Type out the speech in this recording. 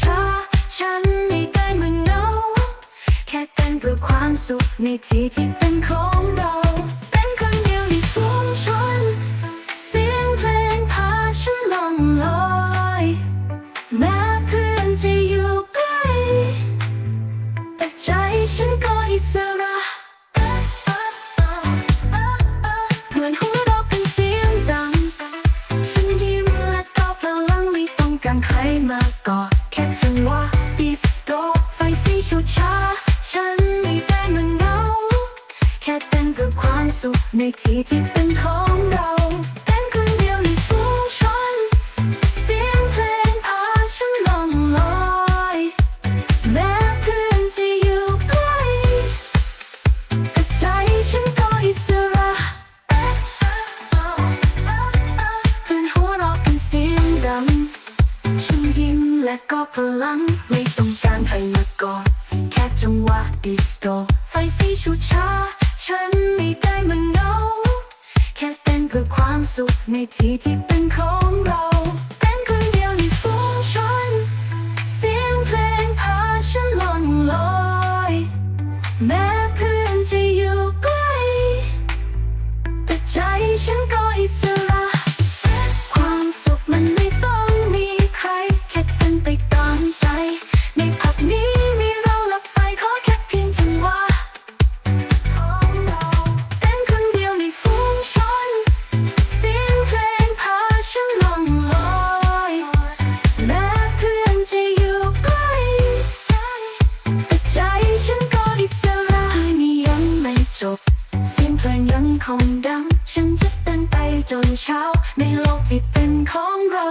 ช้าฉันไม่ได้มึงเงาแค่เต้นเพื่อความสุขในที่ที่เป็นของเรา ว่าดิสโก้ไฟสีชูชา ฉันไม่ได้มันเงา แค่เต้กับความสุขในที่ที่เป็นของเรา และก็พลังไม่ต้องการใครมาก่อนแค่จังหวะดิสโกไฟสีชูชา ฉันไม่ได้มันเงาแค่เต้นเพื่อความสุขในที่ที่เป็นของเรา จบ เสียงเพลงยังคงดัง ฉันจะเต้นไปจนเช้า ในโลกที่เป็นของเรา